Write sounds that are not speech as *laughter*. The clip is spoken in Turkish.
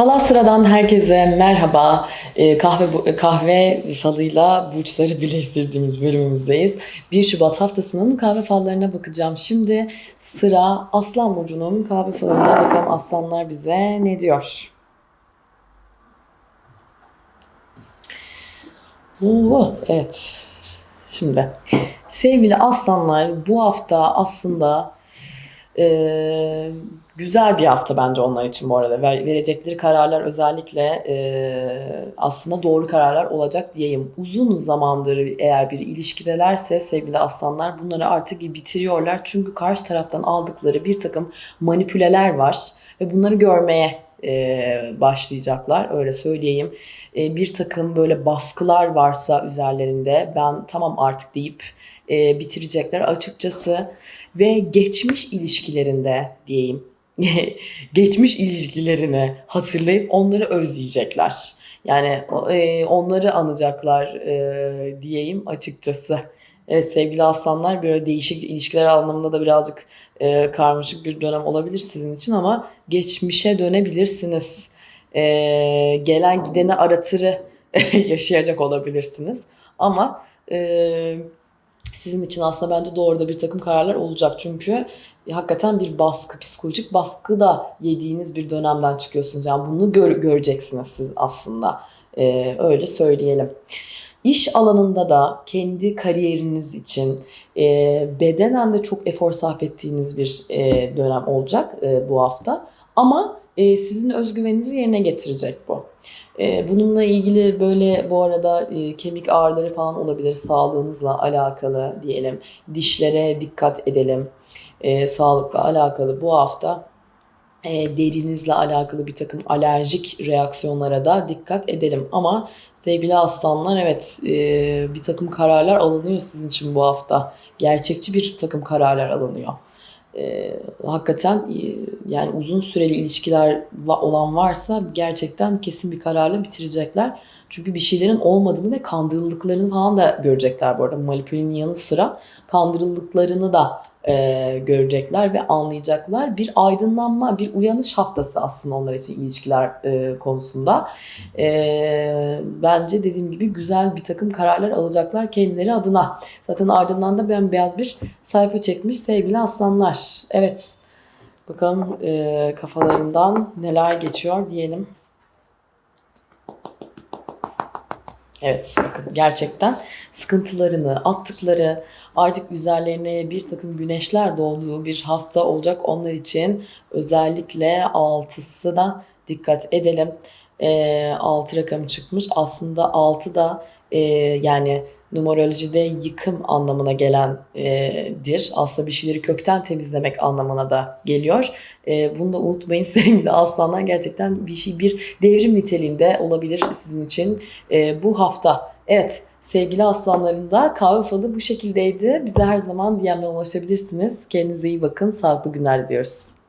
Falasra'dan herkese merhaba. Ee, kahve kahve falıyla burçları *laughs* birleştirdiğimiz bölümümüzdeyiz. 1 Şubat haftasının kahve fallarına bakacağım. Şimdi sıra Aslan burcunun kahve falında bakalım aslanlar bize ne diyor? Oo, evet. Şimdi sevgili aslanlar bu hafta aslında ee, güzel bir hafta bence onlar için bu arada. Ver- verecekleri kararlar özellikle e, aslında doğru kararlar olacak diyeyim. Uzun zamandır eğer bir ilişkidelerse sevgili aslanlar bunları artık bitiriyorlar. Çünkü karşı taraftan aldıkları bir takım manipüleler var ve bunları görmeye e, başlayacaklar öyle söyleyeyim. E, bir takım böyle baskılar varsa üzerlerinde ben tamam artık deyip e, bitirecekler açıkçası ve geçmiş ilişkilerinde diyeyim *laughs* geçmiş ilişkilerini hatırlayıp onları özleyecekler. Yani e, onları anacaklar e, diyeyim açıkçası. Evet, sevgili aslanlar böyle değişik ilişkiler anlamında da birazcık e, karmaşık bir dönem olabilir sizin için ama geçmişe dönebilirsiniz. E, gelen gideni aratırı *laughs* yaşayacak olabilirsiniz. Ama e, sizin için aslında bence doğru da bir takım kararlar olacak. Çünkü hakikaten bir baskı, psikolojik baskı da yediğiniz bir dönemden çıkıyorsunuz. Yani bunu gör- göreceksiniz siz aslında. Ee, öyle söyleyelim. İş alanında da kendi kariyeriniz için e, bedenen de çok efor sarf ettiğiniz bir e, dönem olacak e, bu hafta. Ama e, sizin özgüveninizi yerine getirecek bu. E, bununla ilgili böyle bu arada e, kemik ağrıları falan olabilir sağlığınızla alakalı diyelim. Dişlere dikkat edelim. E, sağlıkla alakalı bu hafta e, derinizle alakalı bir takım alerjik reaksiyonlara da dikkat edelim. Ama sevgili aslanlar evet e, bir takım kararlar alınıyor sizin için bu hafta. Gerçekçi bir takım kararlar alınıyor. E, hakikaten e, yani uzun süreli ilişkiler olan varsa gerçekten kesin bir kararla bitirecekler. Çünkü bir şeylerin olmadığını ve kandırıldıklarını falan da görecekler bu arada. Manipülenin yanı sıra kandırıldıklarını da e, görecekler ve anlayacaklar. Bir aydınlanma, bir uyanış haftası aslında onlar için ilişkiler e, konusunda. E, bence dediğim gibi güzel bir takım kararlar alacaklar kendileri adına. Zaten ardından da bembeyaz bir sayfa çekmiş sevgili aslanlar. Evet. Bakalım e, kafalarından neler geçiyor diyelim. Evet bakın gerçekten sıkıntılarını attıkları artık üzerlerine bir takım güneşler doğduğu bir hafta olacak onlar için özellikle altısı da dikkat edelim. E, 6 rakamı çıkmış aslında 6 da e, yani numerolojide yıkım anlamına gelendir. Aslında bir şeyleri kökten temizlemek anlamına da geliyor. E, bunu da unutmayın *laughs* sevgili aslanlar gerçekten bir şey bir devrim niteliğinde olabilir sizin için e, bu hafta. Evet sevgili aslanların da kahve falı bu şekildeydi. Bize her zaman DM'den ulaşabilirsiniz. Kendinize iyi bakın. Sağlıklı günler diliyoruz.